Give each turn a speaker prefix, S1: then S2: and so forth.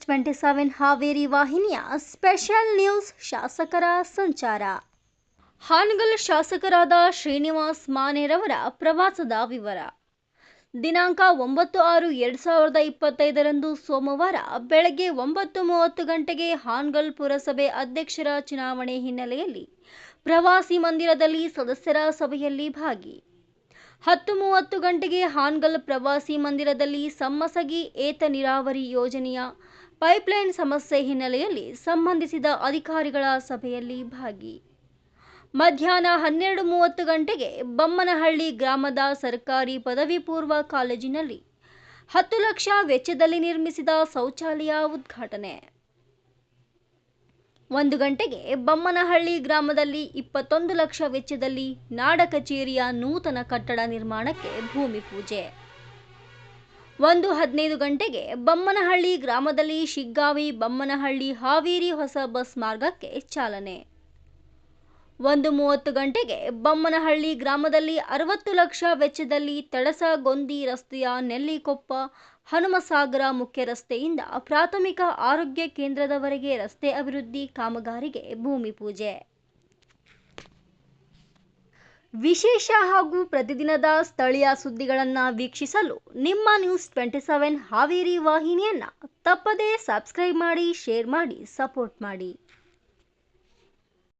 S1: Twenty seven Haveri ವಾಹಿನಿಯ special news ಶಾಸಕರ ಸಂಚಾರ. ಹಾನಗಲ್ ಶಾಸಕರಾದ ಶ್ರೀನಿವಾಸ್ ಮಾನೆರವರ ಪ್ರವಾಸದ ವಿವರ. ದಿನಾಂಕ ಒಂಬತ್ತು ಆರು ಎರಡು ಸಾವಿರದ ಇಪ್ಪತ್ತೈದರಂದು ಸೋಮವಾರ ಬೆಳಗ್ಗೆ ಒಂಬತ್ತು ಮೂವತ್ತು ಗಂಟೆಗೆ ಹಾನಗಲ್ ಪುರಸಭೆ ಅಧ್ಯಕ್ಷರ ಚುನಾವಣೆ ಹಿನ್ನೆಲೆಯಲ್ಲಿ ಪ್ರವಾಸಿ ಮಂದಿರದಲ್ಲಿ ಸದಸ್ಯರ ಸಭೆಯಲ್ಲಿ ಭಾಗಿ. ಹತ್ತು ಮೂವತ್ತು ಗಂಟೆಗೆ ಹಾನ್ಗಲ್ ಪ್ರವಾಸಿ ಮಂದಿರದಲ್ಲಿ ಸಮ್ಮಸಗಿ ಏತ ನೀರಾವರಿ ಯೋಜನೆಯ ಪೈಪ್ಲೈನ್ ಸಮಸ್ಯೆ ಹಿನ್ನೆಲೆಯಲ್ಲಿ ಸಂಬಂಧಿಸಿದ ಅಧಿಕಾರಿಗಳ ಸಭೆಯಲ್ಲಿ ಭಾಗಿ. ಮಧ್ಯಾಹ್ನ ಹನ್ನೆರಡು ಮೂವತ್ತು ಗಂಟೆಗೆ ಬಮ್ಮನಹಳ್ಳಿ ಗ್ರಾಮದ ಸರ್ಕಾರಿ ಪದವಿ ಪೂರ್ವ ಕಾಲೇಜಿನಲ್ಲಿ ಹತ್ತು ಲಕ್ಷ ವೆಚ್ಚದಲ್ಲಿ ನಿರ್ಮಿಸಿದ ಶೌಚಾಲಯ ಉದ್ಘಾಟನೆ. ಒಂದು ಗಂಟೆಗೆ ಬಮ್ಮನಹಳ್ಳಿ ಗ್ರಾಮದಲ್ಲಿ ಇಪ್ಪತ್ತೊಂದು ಲಕ್ಷ ವೆಚ್ಚದಲ್ಲಿ ನಾಡ ಕಚೇರಿಯ ನೂತನ ಕಟ್ಟಡ ನಿರ್ಮಾಣಕ್ಕೆ ಭೂಮಿ ಪೂಜೆ. ಒಂದು ಹದಿನೈದು ಗಂಟೆಗೆ ಬಮ್ಮನಹಳ್ಳಿ ಗ್ರಾಮದಲ್ಲಿ ಶಿಗ್ಗಾವಿ, ಬಮ್ಮನಹಳ್ಳಿ, ಹಾವೇರಿ ಹೊಸ ಬಸ್ ಮಾರ್ಗಕ್ಕೆ ಚಾಲನೆ. ಒಂದು ಮೂವತ್ತು ಗಂಟೆಗೆ ಬಮ್ಮನಹಳ್ಳಿ ಗ್ರಾಮದಲ್ಲಿ ಅರವತ್ತು ಲಕ್ಷ ವೆಚ್ಚದಲ್ಲಿ ತಡಸಗೊಂದಿ ರಸ್ತೆಯ ನೆಲ್ಲಿಕೊಪ್ಪ ಹನುಮಸಾಗರ ಮುಖ್ಯ ರಸ್ತೆಯಿಂದ ಪ್ರಾಥಮಿಕ ಆರೋಗ್ಯ ಕೇಂದ್ರದವರೆಗೆ ರಸ್ತೆ ಅಭಿವೃದ್ಧಿ ಕಾಮಗಾರಿಗೆ ಭೂಮಿ ಪೂಜೆ. ವಿಶೇಷ ಹಾಗೂ ಪ್ರತಿದಿನದ ಸ್ಥಳೀಯ ಸುದ್ದಿಗಳನ್ನು ವೀಕ್ಷಿಸಲು ನಿಮ್ಮ ನ್ಯೂಸ್ ಟ್ವೆಂಟಿ ಸೆವೆನ್ ಹಾವೇರಿ ವಾಹಿನಿಯನ್ನು ತಪ್ಪದೇ ಸಬ್ಸ್ಕ್ರೈಬ್ ಮಾಡಿ, ಶೇರ್ ಮಾಡಿ, ಸಪೋರ್ಟ್ ಮಾಡಿ.